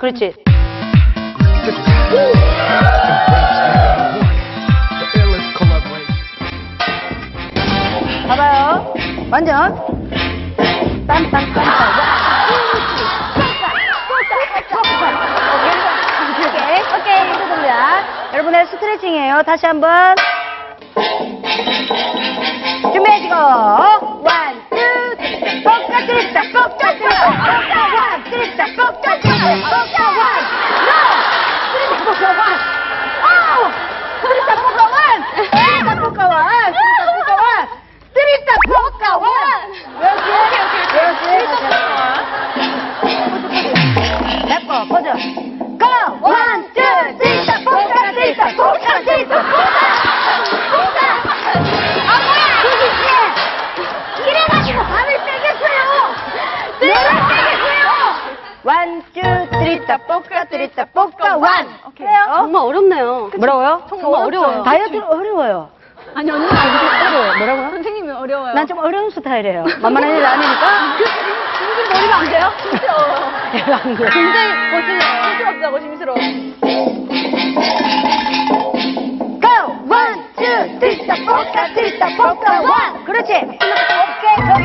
그렇지. 봐봐요. 완전. 딴딴딴딴. 오케이, 오케이, 해보자. 여러분의 스트레칭이에요. 다시 한 번. 준비해주고. 원, 투, 쓰리, 뻑까 쓰리다, 뻑까 쓰리다, 뻑까 원, 쓰리다, 뻑까 쓰리 원, 투, 쓰리다, 뻑까, 쓰리다, 뻑까, 원! 그래요? 정말 어렵네요. 뭐라고요? 정말 어려워요. 다이어트는 어려워요. 아니, 언니가 어려워요. 어려워요. 뭐라고요? 선생님이 어려워요. 난 좀 어려운 스타일이에요. 만만한 일 아니니까. 무슨 머리가 안 돼요? 내가 안 그래. 굉장히 거슬려요. 심스럽다고 심스러워. Go! One, two, three, stop, 볶아, three, stop, 볶아, one! 그렇지. 오케이, 저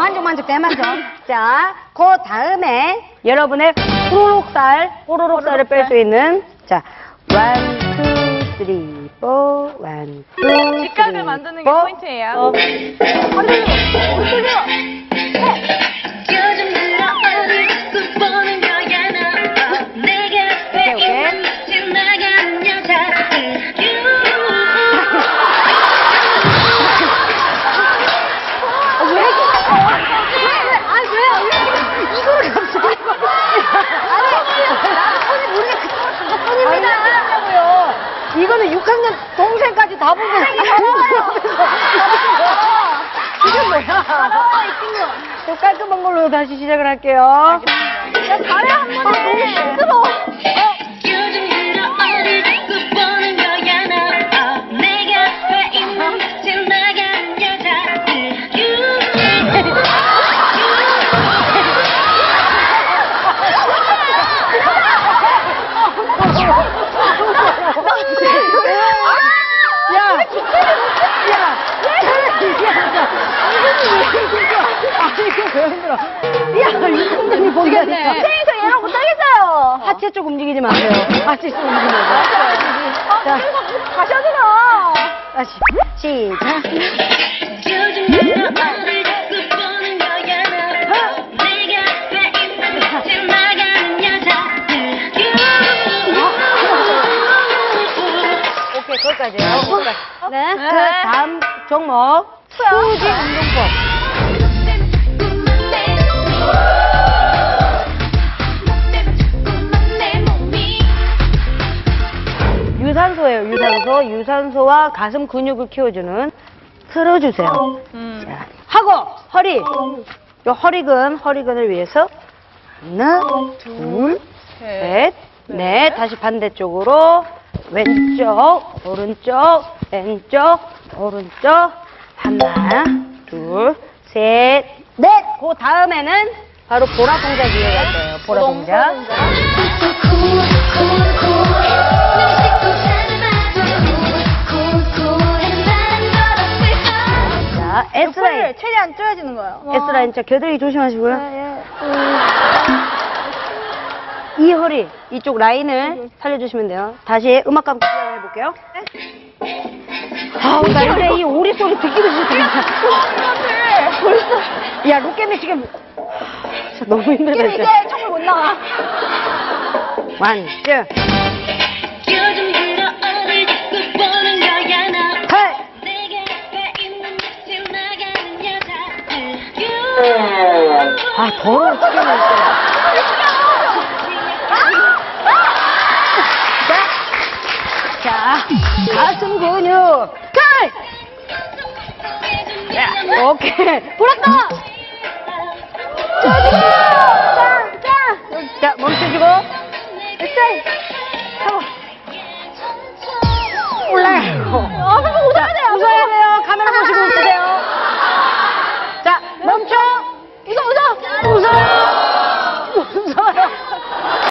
만족, 대만족. 자, 그 다음에 여러분의 호로록살, 호로록살을 뺄 수 있는, 자, one, two, three, four, one, two, three, 직각을 만드는 게. 포인트예요. 어. 돌려, 허리 돌려. 이거는 6학년 동생까지 다 보면 이게 뭐야? 또 깔끔한 걸로 다시 시작을 할게요. 야 잘해 한 번에 너무 힘들어. 요 왜 힘들어? 야, 이승준이 보기 하니까. 선생님저 얘랑 못하겠어요. 하체 쪽 움직이지 마세요. 하체 쪽 움직이지 마세요. 자, 다시 하잖아. 다시 시작. 여자들 오케이, 거기까지요. 거기까지. 네. 그 다음 종목 수지 운동법. 유산소예요, 유산소. 유산소와 가슴 근육을 키워주는 틀어주세요. 음. 자, 하고 허리. 요 허리근, 허리근을 위해서 하나, 둘, 셋, 넷. 다시 반대쪽으로 왼쪽, 오른쪽, 왼쪽, 오른쪽. 하나, 둘, 셋, 넷. 그 다음에는 바로 보라 동작 이어갈 거예요. 보라 동작. 자, S라인. 최대한 쪼여지는 거예요. S라인. 자, 겨드랑이 조심하시고요. 예. 이 허리, 이쪽 라인을 살려주시면 돼요. 다시 음악과 함께 해볼게요. 아우, 나 이제 이 오리 소리 듣기도 싫다. 벌써. 야, 로켓맨 지금. 진짜 너무 힘들다, 이제 진짜. 정말 못 나가. 완, 쭈, 요즘 들어 어딜 자꾸 보는 거야 너 컷! 내게 왜 있는 미친 나가는 여자들 아, 더러워 죽겠네, 진짜. 자, 자, 가슴 근육. 컷! 야, 오케이. 불었다! 자,